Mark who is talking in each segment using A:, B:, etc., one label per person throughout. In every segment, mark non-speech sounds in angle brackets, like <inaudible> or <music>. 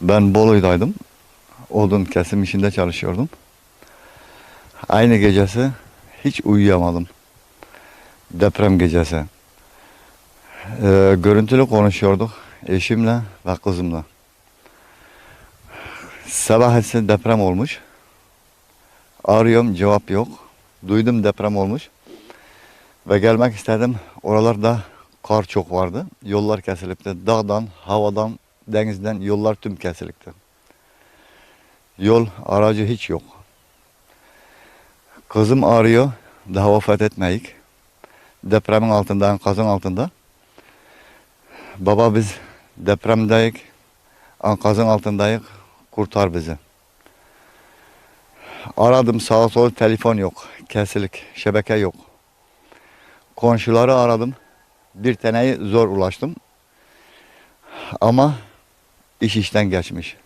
A: Ben Bolu'daydım. Odun kesim işinde çalışıyordum. Aynı gecesi hiç uyuyamadım. Deprem gecesi. Ee, görüntülü konuşuyorduk eşimle ve kızımla. Sabah ise deprem olmuş. Arıyorum cevap yok. Duydum deprem olmuş. Ve gelmek istedim. Oralarda kar çok vardı. Yollar kesilipti. Dağdan, havadan, denizden yollar tüm kesilikti. Yol aracı hiç yok. Kızım arıyor. Daha vefat etmeyik. Depremin altında, enkazın altında. Baba biz depremdeyik. Enkazın altındayız. Kurtar bizi. Aradım sağa sola telefon yok. Kesilik, şebeke yok. Komşuları aradım. Bir taneyi zor ulaştım. Ama iş işten geçmiş.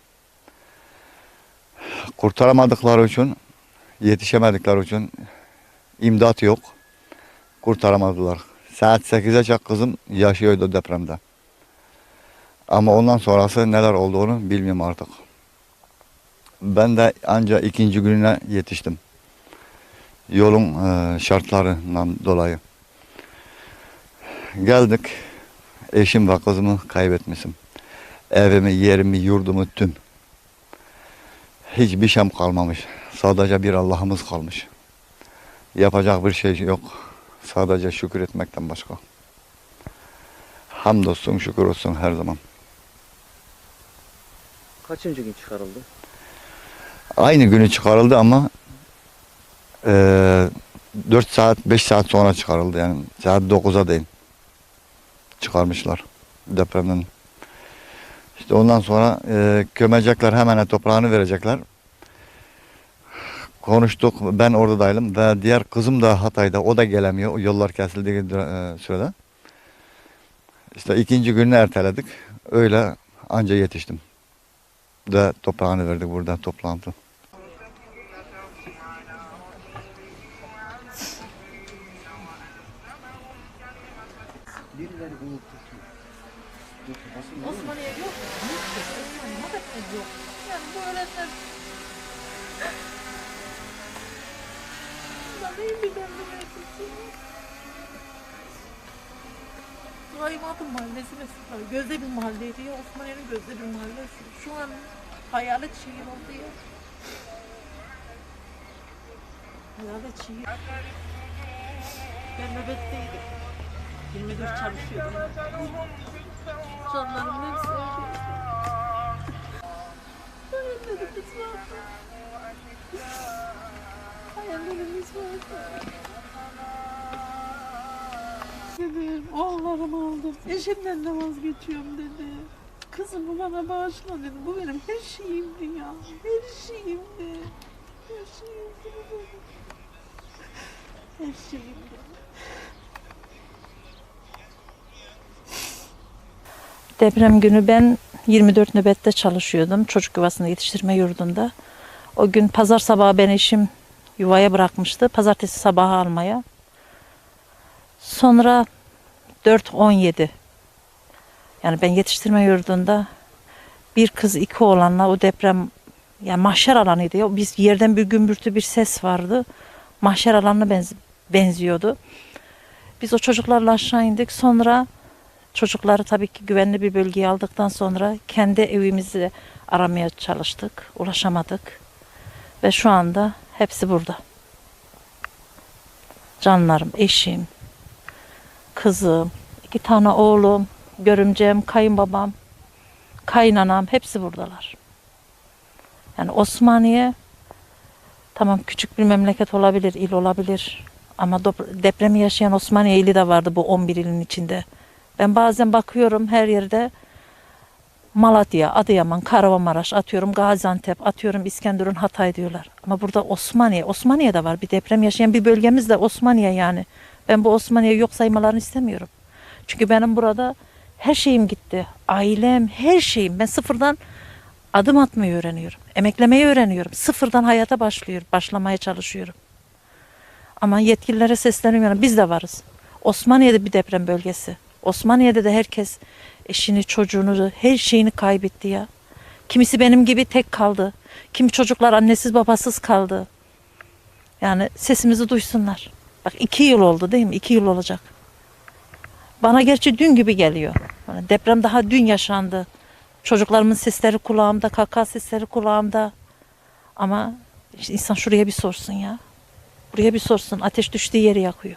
A: Kurtaramadıkları için, yetişemedikleri için imdat yok. Kurtaramadılar. Saat 8'e çak kızım yaşıyordu depremde. Ama ondan sonrası neler olduğunu bilmiyorum artık. Ben de ancak ikinci gününe yetiştim. Yolun e, şartlarından dolayı. Geldik. Eşim ve kızımı kaybetmişim. Evimi, yerimi, yurdumu tüm. Hiçbir şeyim kalmamış. Sadece bir Allah'ımız kalmış. Yapacak bir şey yok. Sadece şükür etmekten başka. Hamdolsun, şükür olsun her zaman.
B: Kaçıncı gün çıkarıldı?
A: Aynı günü çıkarıldı ama eee 4 saat 5 saat sonra çıkarıldı yani saat 9'a değin çıkarmışlar depremden. İşte ondan sonra eee kömecekler hemen toprağını verecekler. Konuştuk ben oradaydım ve diğer kızım da Hatay'da o da gelemiyor yollar kesildiği eee, sırada. İşte ikinci gününü erteledik öyle anca yetiştim. De toprağını verdik burada toplantı.
B: Birileri tutuyor.
C: Osmaniye yok mu? Osmaniye hakikaten yok. Yani bu öğretmen... Ben iyi bir ben Raymat'ın mahallesi mesela. Gözde bir mahalleydi ya. Osmaniye'nin gözde bir mahallesi. Şu an hayalet şehir oldu ya. Hayalet şehir. Ben nöbetteydim. 24 çalışıyordum. Canlarımın hepsi. Hayallerimiz vardı. Hayallerimiz vardı. Dedim, oğullarımı aldım. Eşimden de vazgeçiyorum dedi. Kızımı bana bağışla dedi. Bu benim her şeyimdi ya. Her şeyimdi. Her şeyimdi. <laughs> Her şeyimdi.
D: Deprem günü ben 24 nöbette çalışıyordum çocuk yuvasını yetiştirme yurdunda. O gün pazar sabahı ben eşim yuvaya bırakmıştı. Pazartesi sabahı almaya. Sonra 4-17 yani ben yetiştirme yurdunda bir kız iki oğlanla o deprem yani mahşer alanıydı. Biz yerden bir gümbürtü bir ses vardı. Mahşer alanına benz- benziyordu. Biz o çocuklarla aşağı indik. Sonra Çocukları tabii ki güvenli bir bölgeye aldıktan sonra kendi evimizi aramaya çalıştık. Ulaşamadık. Ve şu anda hepsi burada. Canlarım, eşim, kızım, iki tane oğlum, görümcem, kayınbabam, kayınanam hepsi buradalar. Yani Osmaniye tamam küçük bir memleket olabilir, il olabilir. Ama depremi yaşayan Osmaniye ili de vardı bu 11 ilin içinde. Ben bazen bakıyorum her yerde Malatya, Adıyaman, Kahramanmaraş atıyorum Gaziantep, atıyorum İskenderun, Hatay diyorlar. Ama burada Osmaniye, Osmaniye'de var bir deprem yaşayan bir bölgemiz de Osmaniye yani. Ben bu Osmaniye'yi yok saymalarını istemiyorum. Çünkü benim burada her şeyim gitti. Ailem, her şeyim. Ben sıfırdan adım atmayı öğreniyorum. Emeklemeyi öğreniyorum. Sıfırdan hayata başlıyorum, başlamaya çalışıyorum. Ama yetkililere sesleniyorum. Biz de varız. Osmaniye'de bir deprem bölgesi. Osmaniye'de de herkes eşini, çocuğunu, her şeyini kaybetti ya. Kimisi benim gibi tek kaldı. Kimi çocuklar annesiz babasız kaldı. Yani sesimizi duysunlar. Bak iki yıl oldu değil mi? İki yıl olacak. Bana gerçi dün gibi geliyor. Yani deprem daha dün yaşandı. Çocuklarımın sesleri kulağımda, kaka sesleri kulağımda. Ama işte insan şuraya bir sorsun ya. Buraya bir sorsun. Ateş düştüğü yeri yakıyor.